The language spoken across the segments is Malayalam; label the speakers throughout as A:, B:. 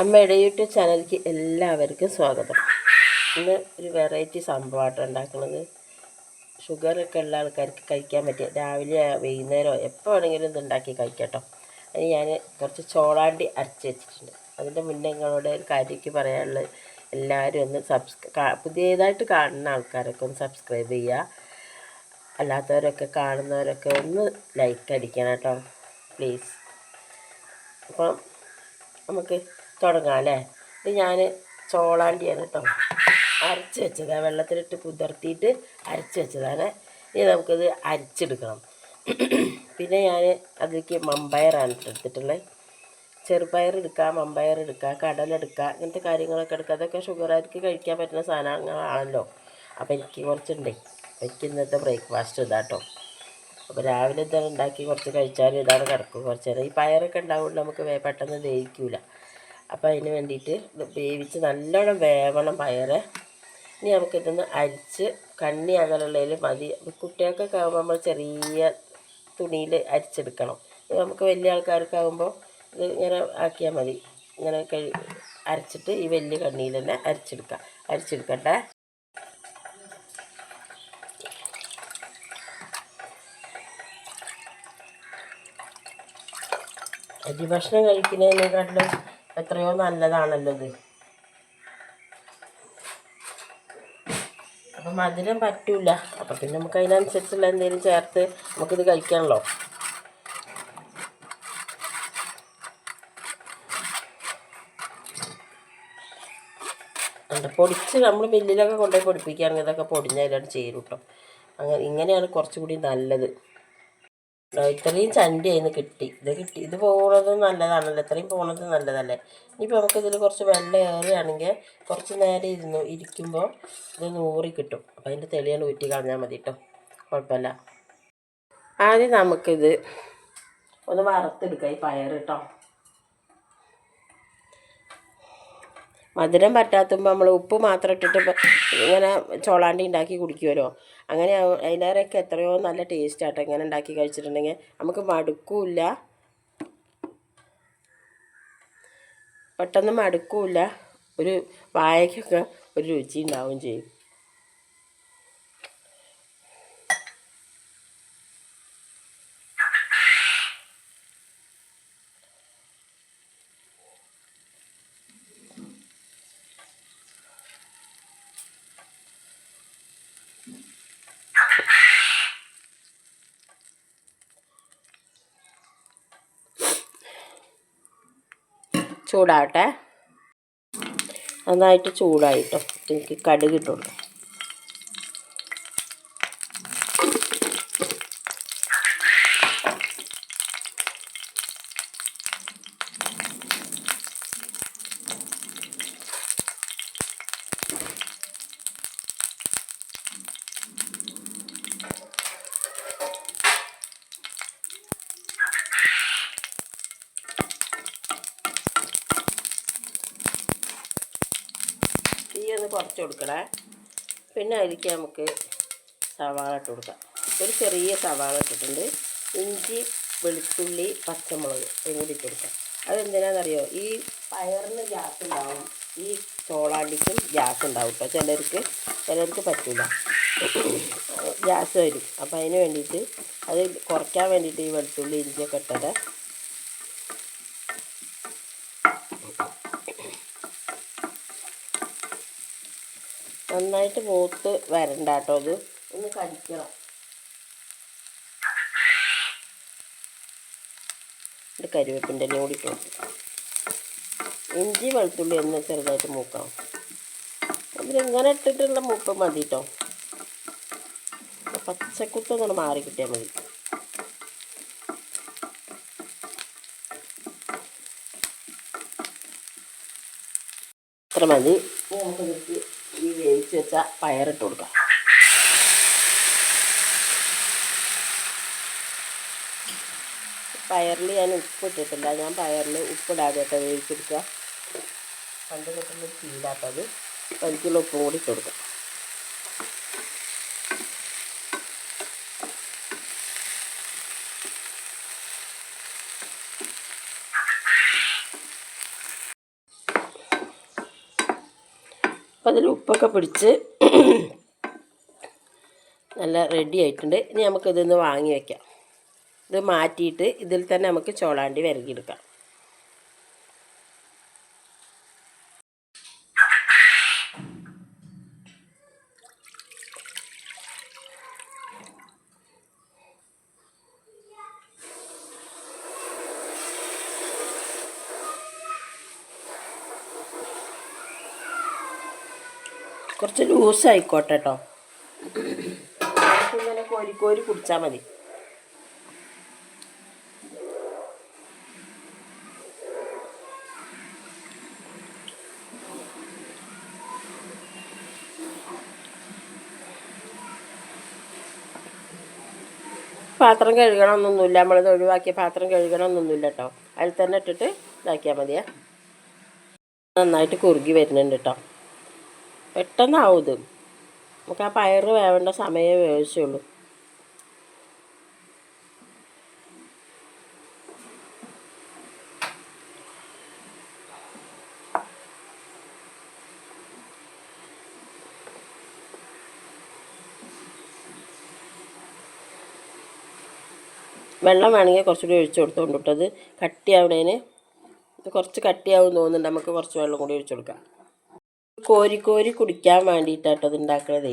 A: അമ്മയുടെ യൂട്യൂബ് ചാനലിലേക്ക് എല്ലാവർക്കും സ്വാഗതം. ഇന്ന് ഒരു വെറൈറ്റി സംഭവമായിട്ട് ഉണ്ടാക്കുന്നത് ഷുഗറൊക്കെ ഉള്ള ആൾക്കാർക്ക് കഴിക്കാൻ പറ്റിയ രാവിലെ വൈകുന്നേരമോ എപ്പോൾ വേണമെങ്കിലും ഇത് ഉണ്ടാക്കി കഴിക്കട്ടോ. അതിന് ഞാൻ കുറച്ച് ചോളാണ്ടി അരച്ച് വെച്ചിട്ടുണ്ട്. അതിന്റെ മുന്നേ നിങ്ങളോട് ഒരു കാര്യമൊക്കെ പറയാനുള്ളത് എല്ലാവരും ഒന്ന് സബ്സ്ക്രൈ പുതിയതായിട്ട് കാണുന്ന ആൾക്കാരൊക്കെ ഒന്ന് സബ്സ്ക്രൈബ് ചെയ്യുക. അല്ലാത്തവരൊക്കെ കാണുന്നവരൊക്കെ ഒന്ന് ലൈക്ക് അടിക്കണം കേട്ടോ പ്ലീസ് അപ്പം നമുക്ക് തുടങ്ങാം അല്ലേ ഇത് ഞാൻ ചോളാണ്ടിയാണ് കേട്ടോ അരച്ച് വെച്ചതാണ് വെള്ളത്തിലിട്ട് കുതിർത്തിയിട്ട് അരച്ച് വെച്ചതാണ്. ഇനി നമുക്കിത് അരച്ചെടുക്കണം. പിന്നെ ഞാൻ അതിലേക്ക് മമ്പയറാണ് എടുത്തിട്ടുള്ളത്. ചെറുപയർ എടുക്കുക മമ്പയർ എടുക്കുക കടലെടുക്കുക ഇങ്ങനത്തെ കാര്യങ്ങളൊക്കെ എടുക്കുക അതൊക്കെ ഷുഗറുകാർക്ക് കഴിക്കാൻ പറ്റുന്ന സാധനങ്ങളാണല്ലോ. അപ്പോൾ എനിക്ക് കുറച്ചുണ്ടേ. എനിക്ക് ഇന്നത്തെ ബ്രേക്ക്ഫാസ്റ്റ് ഇതാട്ടോ അപ്പോൾ രാവിലെ തന്നെ ഉണ്ടാക്കി കുറച്ച് കഴിച്ചാലും ഇതാണ് കിടക്കും കുറച്ച് നേരം. ഈ പയറൊക്കെ ഉണ്ടാവുകൊണ്ട് നമുക്ക് പെട്ടെന്ന് ദഹിക്കൂല അപ്പോൾ അതിന് വേണ്ടിയിട്ട് ഇത് വേവിച്ച് നല്ലോണം വേവണം പയറ്. ഇനി നമുക്കിതൊന്ന് അരിച്ച് കണ്ണി അകലുള്ളതിൽ മതി. കുട്ടികൾക്കൊക്കെ ആകുമ്പോൾ നമ്മൾ ചെറിയ തുണിയിൽ അരിച്ചെടുക്കണം. നമുക്ക് വലിയ ആൾക്കാർക്കാകുമ്പോൾ ഇത് ഇങ്ങനെ ആക്കിയാൽ മതി. ഇങ്ങനെ കഴി അരച്ചിട്ട് ഈ വലിയ കണ്ണിയിൽ തന്നെ അരിച്ചെടുക്കാം. അരിച്ചെടുക്കട്ടെ. അരി ഭക്ഷണം കഴിക്കുന്നതിനെക്കാട്ടിലും എത്രയോ നല്ലതാണല്ലോ ഇത്. അപ്പം മധുരം പറ്റൂല. അപ്പം പിന്നെ നമുക്ക് അതിനനുസരിച്ചുള്ള എന്തെങ്കിലും ചേർത്ത് നമുക്കിത് കഴിക്കാമല്ലോ ഉണ്ട് പൊടിച്ച് നമ്മൾ മില്ലിലൊക്കെ കൊണ്ടുപോയി പൊടിപ്പിക്കുകയാണെങ്കിൽ ഇതൊക്കെ പൊടിഞ്ഞതിലാണ് ചേരും കേട്ടോ അങ്ങനെ ഇങ്ങനെയാണ് കുറച്ചുകൂടി നല്ലത്. ഇത്രയും ചണ്ടി അതിന് കിട്ടി. ഇത് കിട്ടി. ഇത് പോകുന്നത് നല്ലതാണല്ലോ. ഇത്രയും പോകുന്നത് നല്ലതല്ലേ? ഇനിയിപ്പോൾ നമുക്ക് ഇതിൽ കുറച്ച് വെള്ളം ഏറുകയാണെങ്കിൽ കുറച്ച് നേരം ഇരുന്നു ഇരിക്കുമ്പോൾ ഇത് നൂറി കിട്ടും. അപ്പോൾ അതിന്റെ തെളിയാണ് ഊറ്റി കളഞ്ഞാൽ മതി കേട്ടോ കുഴപ്പമില്ല ആദ്യം നമുക്കിത് ഒന്ന് വറുത്തെടുക്കാം ഈ പയർ കേട്ടോ മധുരം പറ്റാത്തുമ്പോൾ നമ്മൾ ഉപ്പ് മാത്രം ഇട്ടിട്ട് ഇങ്ങനെ ചോളാണ്ടി ഉണ്ടാക്കി കുടിക്കുമല്ലോ അങ്ങനെ അതിനേറെയൊക്കെ എത്രയോ നല്ല ടേസ്റ്റ് ആട്ടോ ഇങ്ങനെ ഉണ്ടാക്കി കഴിച്ചിട്ടുണ്ടെങ്കിൽ. നമുക്ക് മടുക്കൂല പെട്ടെന്ന് മടുക്കൂല ഒരു വായക്കൊക്കെ ഒരു രുചി ഉണ്ടാവുകയും ചെയ്യും. ചൂടാവട്ടെ. നന്നായിട്ട് ചൂടായിട്ടോ എനിക്ക് കടുക് കുറച്ച് കൊടുക്കണേ. പിന്നെ അതിലേക്ക് നമുക്ക് സവാള ഇട്ട് കൊടുക്കാം. ഒരു ചെറിയ സവാള ഇട്ടിട്ടുണ്ട്. ഇഞ്ചി വെളുത്തുള്ളി പച്ചമുളക് എങ്ങനെ ഇട്ട് കൊടുക്കാം. അതെന്തിനാണെന്നറിയോ? ഈ പയറിന് ഗ്യാസ് ഉണ്ടാവും. ഈ ചോളാണ്ടിക്കും ഗ്യാസ് ഉണ്ടാവും കേട്ടോ ചിലർക്ക് ചിലർക്ക് പറ്റില്ല ഗ്യാസ് വരും. അപ്പോൾ അതിന് വേണ്ടിയിട്ട് അത് കുറയ്ക്കാൻ വേണ്ടിയിട്ട് ഈ വെളുത്തുള്ളി ഇഞ്ചിയൊക്കെ ഇട്ടത് നന്നായിട്ട് മൂത്ത് വരണ്ട കേട്ടോ അത് ഒന്ന് കടിക്കണം. ഒരു കരുവേപ്പിന്റെ കൂടി കൊടുക്കും. ഇഞ്ചി വെളുത്തുള്ളി ഒന്ന് ചെറുതായിട്ട് മൂക്കാം ഇങ്ങനെ ഇട്ടിട്ടുള്ള മൂപ്പ് മതി കേട്ടോ പച്ചക്കുത്തൊന്നും മാറി കിട്ടിയാൽ മതി. അത്ര മതി. ഈ വേവിച്ച് വെച്ച പയറിട്ട് കൊടുക്കാം. പയറിൽ ഞാൻ ഉപ്പ് ഇട്ടിട്ടില്ല. ഞാൻ പയറിൽ ഉപ്പിടാതെ കേട്ടോ വേവിച്ചെടുക്കുക. പണ്ട് തൊട്ടുള്ള ശീലാട്ടത് അതിലേക്കുള്ള ഉപ്പും കൂടി ഇട്ട് കൊടുക്കാം. അപ്പോൾ അതിൽ ഉപ്പൊക്കെ പിടിച്ച് നല്ല റെഡി ആയിട്ടുണ്ട്. ഇനി നമുക്കിതൊന്ന് വാങ്ങി വയ്ക്കാം ഇത് മാറ്റിയിട്ട് ഇതിൽ തന്നെ നമുക്ക് ചോളാണ്ടി വിരകിയെടുക്കാം. കുറച്ച് ലൂസ് ആയിക്കോട്ടെ കേട്ടോ ഇങ്ങനെ കോരി കോരി കുടിച്ചാൽ മതി. പാത്രം കഴുകണമെന്നൊന്നുമില്ല നമ്മളിത് ഒഴിവാക്കിയ പാത്രം കഴുകണമെന്നൊന്നുമില്ല കേട്ടോ അതിൽ തന്നെ ഇട്ടിട്ട് ഇതാക്കിയാൽ മതിയേ. നന്നായിട്ട് കുറുകി വരുന്നുണ്ട് കേട്ടോ പെട്ടെന്നാവും ഇത് നമുക്ക് ആ പയറ് വേവേണ്ട സമയമേ വേവിച്ചുള്ളൂ. വെള്ളം വേണമെങ്കിൽ കുറച്ചുകൂടി ഒഴിച്ചു കൊടുത്തോണ്ട് കട്ടിയാവണേന് കുറച്ച് കട്ടിയാവും തോന്നുന്നുണ്ട്. നമുക്ക് കുറച്ച് വെള്ളം കൂടി ഒഴിച്ചു കൊടുക്കാം. കോരി കോരി കുടിക്കാൻ വേണ്ടിയിട്ടാട്ടോ ഇത് ഉണ്ടാക്കണതേ.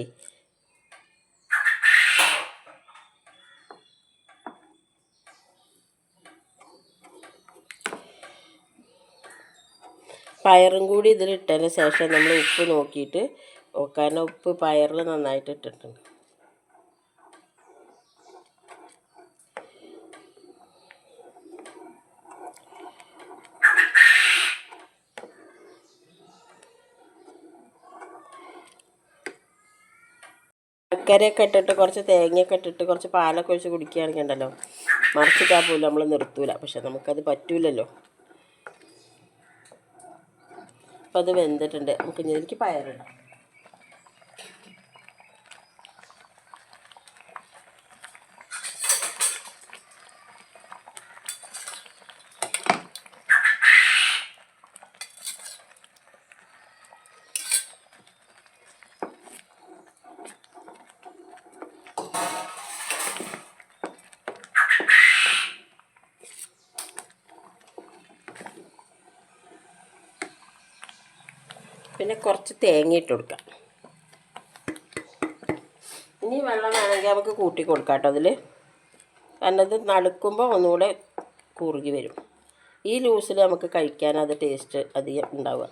A: പയറും കൂടി ഇതിലിട്ടതിന് ശേഷം നമ്മൾ ഉപ്പ് നോക്കിയിട്ട് കാരണം ഉപ്പ് പയറിൽ നന്നായിട്ട് ഇട്ടിട്ടുണ്ട്. ശർക്കരയൊക്കെ ഇട്ടിട്ട് കുറച്ച് തേങ്ങയൊക്കെ ഇട്ടിട്ട് കുറച്ച് പാലൊക്കെ ഒഴിച്ച് കുടിക്കുകയാണെങ്കിൽ ഉണ്ടല്ലോ മറിച്ചിട്ടാൽ പോലും നമ്മൾ നിർത്തൂല. പക്ഷെ നമുക്കത് പറ്റൂലല്ലോ. അപ്പം അത് വെന്തിട്ടുണ്ട്. നമുക്ക് എനിക്ക് പയറിടാം. പിന്നെ കുറച്ച് തേങ്ങ ഇട്ട് കൊടുക്കാം. ഇനി വെള്ളം വേണമെങ്കിൽ നമുക്ക് കൂട്ടി കൊടുക്കാം കേട്ടോ അതിൽ കാരണം ഇത് നടുക്കുമ്പോൾ ഒന്നുകൂടെ കുറുകി വരും. ഈ ലൂസിൽ നമുക്ക് കഴിക്കാൻ അത് ടേസ്റ്റ് അധികം ഉണ്ടാവുക.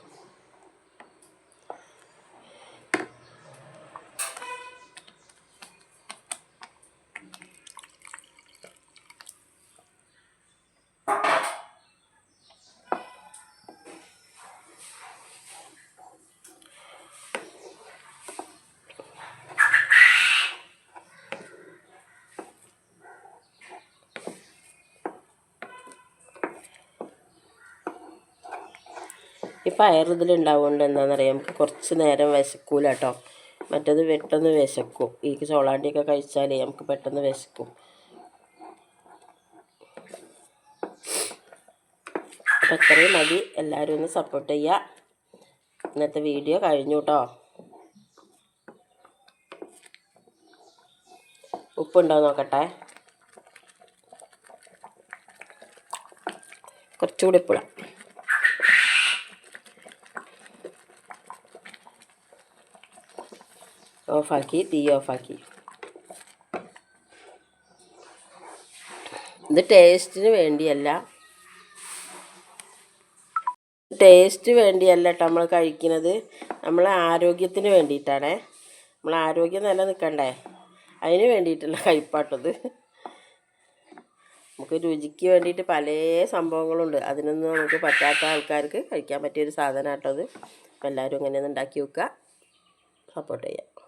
A: ഈ പയർ ഇതിലുണ്ടാവുകൊണ്ട് എന്താണെന്നറിയാം നമുക്ക് കുറച്ച് നേരം വിശക്കൂല കേട്ടോ മറ്റത് പെട്ടെന്ന് വിശക്കും. ഈ ചോളാണ്ടിയൊക്കെ കഴിച്ചാലേ നമുക്ക് പെട്ടെന്ന് വിശക്കും. അപ്പം അത്രയും മതി. എല്ലാവരും ഒന്ന് സപ്പോർട്ട് ചെയ്യുക ഇന്നത്തെ വീഡിയോ കഴിഞ്ഞു കേട്ടോ ഉപ്പുണ്ടോ നോക്കട്ടെ? കുറച്ചുകൂടി ഉപ്പിടാം. ഓഫാക്കി തീ ഓഫാക്കി ഇത് ടേസ്റ്റിന് വേണ്ടിയല്ല. ടേസ്റ്റ് വേണ്ടിയല്ല നമ്മൾ കഴിക്കുന്നത്. നമ്മൾ ആരോഗ്യത്തിന് വേണ്ടിയിട്ടാണേ. നമ്മൾ ആരോഗ്യം നിലനിൽക്കണ്ടേ. അതിന് വേണ്ടിയിട്ടുള്ള കഴിപ്പാട്ടത്. നമുക്ക് രുചിക്ക് വേണ്ടിയിട്ട് പല സംഭവങ്ങളുണ്ട്. അതിനൊന്നും നമുക്ക് പറ്റാത്ത ആൾക്കാർക്ക് കഴിക്കാൻ പറ്റിയൊരു സാധനമാട്ടോ അത് എല്ലാവരും അങ്ങനെ ഒന്ന് ഉണ്ടാക്കി വെക്കുക സപ്പോർട്ട് ചെയ്യുക